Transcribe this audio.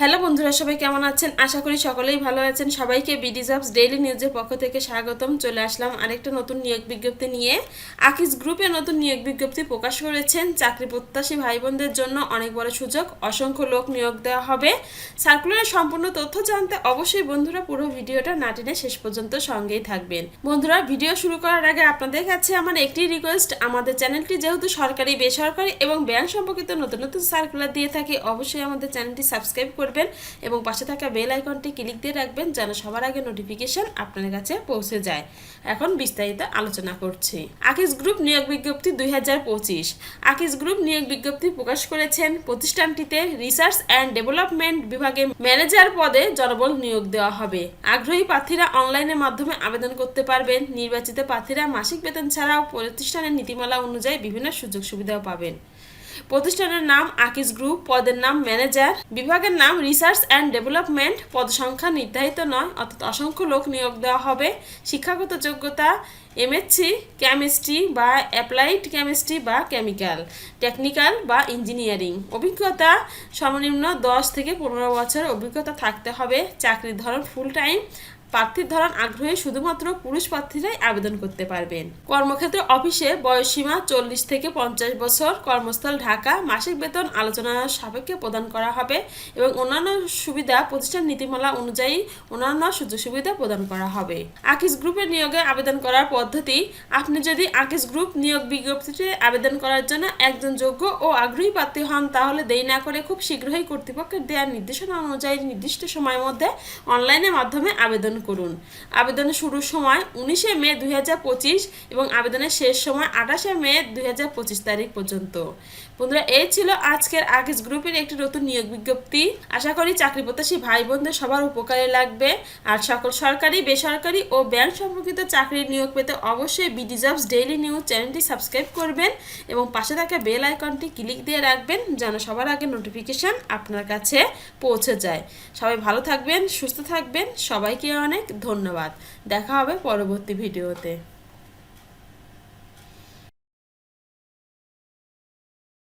Hello বন্ধুরা, সবাই কেমন আছেন? আশা করি সকলেই ভালো আছেন। সবাইকে বিডি জবস ডেইলি নিউজের পক্ষ থেকে স্বাগতম। চলে আসলাম আরেকটা নতুন নিয়োগ বিজ্ঞপ্তি নিয়ে। আকিস গ্রুপে নতুন নিয়োগ বিজ্ঞপ্তি প্রকাশ করেছেন। চাকরি প্রত্যাশী ভাই বোনদের জন্য অনেক বড় সুযোগ, অসংখ্য লোক নিয়োগ দেওয়া হবে। সার্কুলারের সম্পূর্ণ তথ্য জানতে অবশ্যই বন্ধুরা পুরো ভিডিওটা না টেনে শেষ পর্যন্ত সঙ্গেই থাকবেন। বন্ধুরা, ভিডিও শুরু করার আগে আপনাদের কাছে আমার একটি রিকোয়েস্ট আমাদের চ্যানেলটি যেহেতু সরকারি, বেসরকারি এবং ব্যাংক সম্পর্কিত নতুন নতুন সার্কুলার দিয়ে থাকে, অবশ্যই আমাদের চ্যানেলটি সাবস্ক্রাইব করবেন এবং পাশে থাকা বেল আইকনটি ক্লিক দিয়ে রাখবেন যেন সবার আগে নোটিফিকেশন আপনার কাছে পৌঁছে যায়। এখন বিস্তারিত আলোচনা করছি। আকিস গ্রুপ নিয়োগ বিজ্ঞপ্তি দুই হাজার পঁচিশ। আকিস গ্রুপ নিয়োগ বিজ্ঞপ্তি প্রকাশ করেছেন প্রতিষ্ঠানটিতে রিসার্চ অ্যান্ড ডেভেলপমেন্ট বিভাগে ম্যানেজার পদে জনবল নিয়োগ দেওয়া হবে। আগ্রহী প্রার্থীরা অনলাইনের মাধ্যমে আবেদন করতে পারবেন। নির্বাচিত প্রার্থীরা মাসিক বেতন ছাড়াও প্রতিষ্ঠানের নীতিমালা অনুযায়ী বিভিন্ন সুযোগ সুবিধাও পাবেন। প্রতিষ্ঠানের নাম আকিস গ্রুপ, পদের নাম ম্যানেজার। বিভাগের নাম রিসার্চ অ্যান্ড ডেভেলপমেন্ট। পদ সংখ্যা নির্ধারিত নয়, অর্থাৎ অসংখ্য লোক নিয়োগ দেওয়া হবে। শিক্ষাগত যোগ্যতা এমএসসি কেমিস্ট্রি বা অ্যাপ্লাইড কেমিস্ট্রি বা কেমিক্যাল টেকনিক্যাল বা ইঞ্জিনিয়ারিং অভিজ্ঞতা, সর্বনিম্ন দশ থেকে পনেরো বছর অভিজ্ঞতা থাকতে হবে। চাকরির ধরন ফুল টাইম প্রার্থীর ধরন আগ্রহে শুধুমাত্র পুরুষ প্রার্থীরাই আবেদন করতে পারবেন। কর্মক্ষেত্র অফিসে বয়সসীমা চল্লিশ থেকে পঞ্চাশ বছর, কর্মস্থল ঢাকা, মাসিক বেতন আলোচনার সাপেক্ষে প্রদান করা হবে এবং অন্যান্য সুবিধা, প্রতিষ্ঠান নীতিমালা অনুযায়ী অন্যান্য সুযোগ সুবিধা প্রদান করা হবে। আকিস গ্রুপের নিয়োগে আবেদন করার পদ্ধতি, আপনি যদি আকিস গ্রুপ নিয়োগ বিজ্ঞপ্তিতে আবেদন করার জন্য একজন যোগ্য ও আগ্রহী প্রার্থী হন, তাহলে দেরি না করে খুব শীঘ্রই কর্তৃপক্ষের দেওয়ার নির্দেশনা অনুযায়ী নির্দিষ্ট সময়ের মধ্যে অনলাইনের মাধ্যমে আবেদন করুন। আবেদনের শুরুর সময় উনিশে মে দুই হাজার পঁচিশ এবং আবেদনের শেষ সময় আঠাশে মে দুই হাজার পঁচিশ তারিখ পর্যন্ত। বন্ধুরা, এই ছিল আজকের আগেজ গ্রুপের একটি নতুন নিয়োগ বিজ্ঞপ্তি। আশা করি চাকরি প্রত্যাশী ভাই বোনদের সবার উপকারে লাগবে। আর সকল সরকারি, বেসরকারি ও ব্যাংক সম্পর্কিত চাকরির নিয়োগ পেতে অবশ্যই বিডি ডেইলি নিউজ চ্যানেলটি সাবস্ক্রাইব করবেন এবং পাশে থাকা বেল আইকনটি ক্লিক দিয়ে রাখবেন যেন সবার আগে নোটিফিকেশন আপনার কাছে পৌঁছে যায়। সবাই ভালো থাকবেন, সুস্থ থাকবেন। সবাইকে অনেক ধন্যবাদ। দেখা হবে পরবর্তী ভিডিওতে।